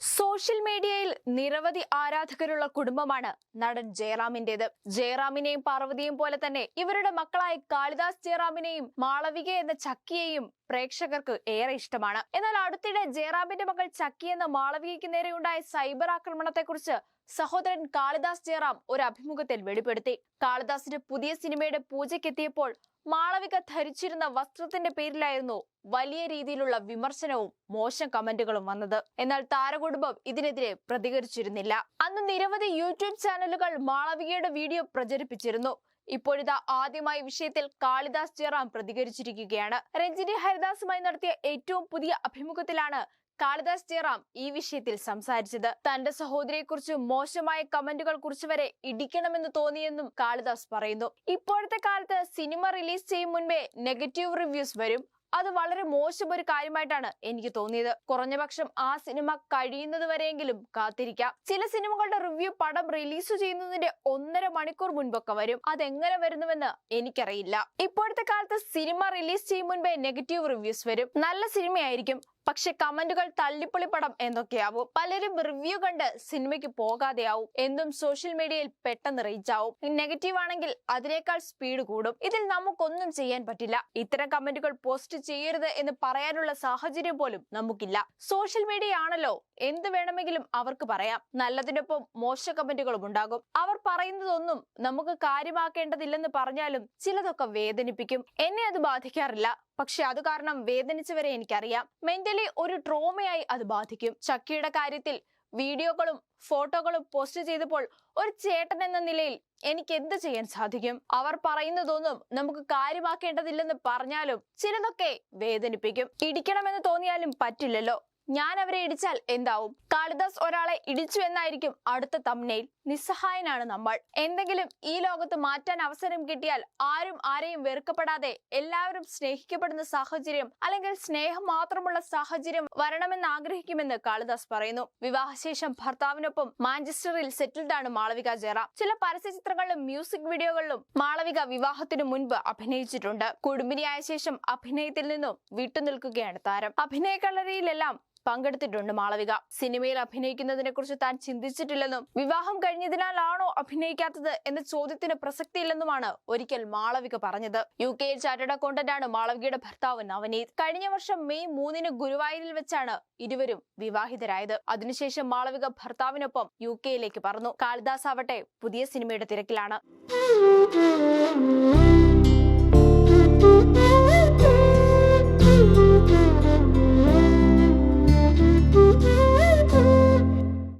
Social മീഡിയയിൽ നിരവധി ആരാധകരുള്ള കുടുംബമാണ് നടൻ ജയറാമിന്റേത്. ജയറാമിനെയും പാർവതിയും പോലെ തന്നെ ഇവരുടെ മക്കളായ കാളിദാസ് ജയറാമിനെയും മാളവിക എന്ന ചക്കിയെയും പ്രേക്ഷകർക്ക് ഏറെ ഇഷ്ടമാണ്. എന്നാൽ അടുത്തിടെ ജയറാമിന്റെ മകൾ ചക്കി എന്ന മാളവികയ്ക്ക് നേരെയുണ്ടായ സൈബർ ആക്രമണത്തെക്കുറിച്ച് സഹോദരൻ കാളിദാസ് ജയറാം ഒരു അഭിമുഖത്തിൽ വെളിപ്പെടുത്തി. കാളിദാസിന്റെ പുതിയ സിനിമയുടെ പൂജയ്ക്കെത്തിയപ്പോൾ മാളവിക ധരിച്ചിരുന്ന വസ്ത്രത്തിന്റെ പേരിലായിരുന്നു വലിയ രീതിയിലുള്ള വിമർശനവും മോശം കമന്റുകളും വന്നത്. എന്നാൽ താരകുടുംബം ഇതിനെതിരെ പ്രതികരിച്ചിരുന്നില്ല. അന്ന് നിരവധി യൂട്യൂബ് ചാനലുകൾ മാളവികയുടെ വീഡിയോ പ്രചരിപ്പിച്ചിരുന്നു. ഇപ്പോഴിതാ ആദ്യമായി വിഷയത്തിൽ കാളിദാസ് ജയറാം പ്രതികരിച്ചിരിക്കുകയാണ്. രഞ്ജിനി ഹരിദാസുമായി നടത്തിയ ഏറ്റവും പുതിയ അഭിമുഖത്തിലാണ് കാളിദാസ് ജയറാം ഈ വിഷയത്തിൽ സംസാരിച്ചത്. തന്റെ സഹോദരിയെക്കുറിച്ച് മോശമായ കമന്റുകൾ കുറിച്ചുവരെ ഇടിക്കണമെന്ന് തോന്നിയെന്നും കാളിദാസ് പറയുന്നു. ഇപ്പോഴത്തെ കാലത്ത് സിനിമ റിലീസ് ചെയ്യും മുൻപേ നെഗറ്റീവ് റിവ്യൂസ് വരും. അത് വളരെ മോശം ഒരു കാര്യമായിട്ടാണ് എനിക്ക് തോന്നിയത്. കുറഞ്ഞപക്ഷം ആ സിനിമ കഴിയുന്നത് വരെയെങ്കിലും കാത്തിരിക്കാം. ചില സിനിമകളുടെ റിവ്യൂ പടം റിലീസ് ചെയ്യുന്നതിന്റെ ഒന്നര മണിക്കൂർ മുൻപൊക്കെ വരും. അതെങ്ങനെ വരുന്നുവെന്ന് എനിക്കറിയില്ല. ഇപ്പോഴത്തെ കാലത്ത് സിനിമ റിലീസ് ചെയ്യും മുൻപേ നെഗറ്റീവ് റിവ്യൂസ് വരും. നല്ല സിനിമയായിരിക്കും. പക്ഷെ കമന്റുകൾ തള്ളിപ്പൊളി പടം എന്നൊക്കെയാവും പലരും റിവ്യൂ കണ്ട് സിനിമയ്ക്ക് പോകാതെയാവും. എന്തും സോഷ്യൽ മീഡിയയിൽ പെട്ടെന്ന് റീച്ച് ആവും. നെഗറ്റീവ് ആണെങ്കിൽ അതിനേക്കാൾ സ്പീഡ് കൂടും. ഇതിൽ നമുക്കൊന്നും ചെയ്യാൻ പറ്റില്ല. ഇത്തരം കമന്റുകൾ പോസ്റ്റ് ചെയ്യരുത് എന്ന് പറയാനുള്ള സാഹചര്യം പോലും നമുക്കില്ല. സോഷ്യൽ മീഡിയ ആണല്ലോ. എന്ത് വേണമെങ്കിലും അവർക്ക് പറയാം. നല്ലതിനൊപ്പം മോശ കമന്റുകളും ഉണ്ടാകും. അവർ പറയുന്നതൊന്നും നമുക്ക് കാര്യമാക്കേണ്ടതില്ലെന്ന് പറഞ്ഞാലും ചിലതൊക്കെ വേദനിപ്പിക്കും. എന്നെ അത് ബാധിക്കാറില്ല. പക്ഷെ അത് കാരണം വേദനിച്ചവരെ എനിക്കറിയാം. മെന്റലി ഒരു ട്രോമയായി അത് ബാധിക്കും. ചക്കിയുടെ കാര്യത്തിൽ വീഡിയോകളും ഫോട്ടോകളും പോസ്റ്റ് ചെയ്തപ്പോൾ ഒരു ചേട്ടൻ എന്ന നിലയിൽ എനിക്ക് എന്ത് ചെയ്യാൻ സാധിക്കും? അവർ പറയുന്നതൊന്നും നമുക്ക് കാര്യമാക്കേണ്ടതില്ലെന്ന് പറഞ്ഞാലും ചിലതൊക്കെ വേദനിപ്പിക്കും. ഇടിക്കണമെന്ന് തോന്നിയാലും പറ്റില്ലല്ലോ. ഞാൻ അവരെ ഇടിച്ചാൽ എന്താവും? കാളിദാസ് ഒരാളെ ഇടിച്ചു എന്നായിരിക്കും അടുത്ത തമ്നയിൽ നിസ്സഹായനാണ് നമ്മൾ. എന്തെങ്കിലും ഈ ലോകത്ത് മാറ്റാൻ അവസരം കിട്ടിയാൽ ആരും ആരെയും വെറുക്കപ്പെടാതെ എല്ലാവരും സ്നേഹിക്കപ്പെടുന്ന സാഹചര്യം അല്ലെങ്കിൽ സ്നേഹം മാത്രമുള്ള സാഹചര്യം വരണമെന്ന് ആഗ്രഹിക്കുമെന്ന് കാളിദാസ് പറയുന്നു. വിവാഹശേഷം ഭർത്താവിനൊപ്പം മാഞ്ചസ്റ്ററിൽ സെറ്റിൽഡ് ആണ് മാളവിക ജയറാം. ചില പരസ്യ ചിത്രങ്ങളിലും മ്യൂസിക് വീഡിയോകളിലും മാളവിക വിവാഹത്തിനു മുൻപ് അഭിനയിച്ചിട്ടുണ്ട്. കുടുംബിനിയായ ശേഷം അഭിനയത്തിൽ നിന്നും വിട്ടുനിൽക്കുകയാണ് താരം. അഭിനയ കളരിയിലെല്ലാം പങ്കെടുത്തിട്ടുണ്ട് മാളവിക. സിനിമയിൽ അഭിനയിക്കുന്നതിനെ കുറിച്ച് താൻ ചിന്തിച്ചിട്ടില്ലെന്നും വിവാഹം കഴിഞ്ഞതിനാലാണോ അഭിനയിക്കാത്തത് എന്ന ചോദ്യത്തിന് പ്രസക്തിയില്ലെന്നുമാണ് ഒരിക്കൽ മാളവിക പറഞ്ഞത്. യു കെയിൽ ചാർട്ടേഡ് അക്കൗണ്ടന്റ് ആണ് മാളവികയുടെ ഭർത്താവ് നവനീത്. കഴിഞ്ഞ വർഷം മെയ് മൂന്നിന് ഗുരുവായൂരിൽ വെച്ചാണ് ഇരുവരും വിവാഹിതരായത്. അതിനുശേഷം മാളവിക ഭർത്താവിനൊപ്പം യു കെയിലേക്ക് പറന്നു. കാളിദാസ് ആവട്ടെ പുതിയ സിനിമയുടെ തിരക്കിലാണ്.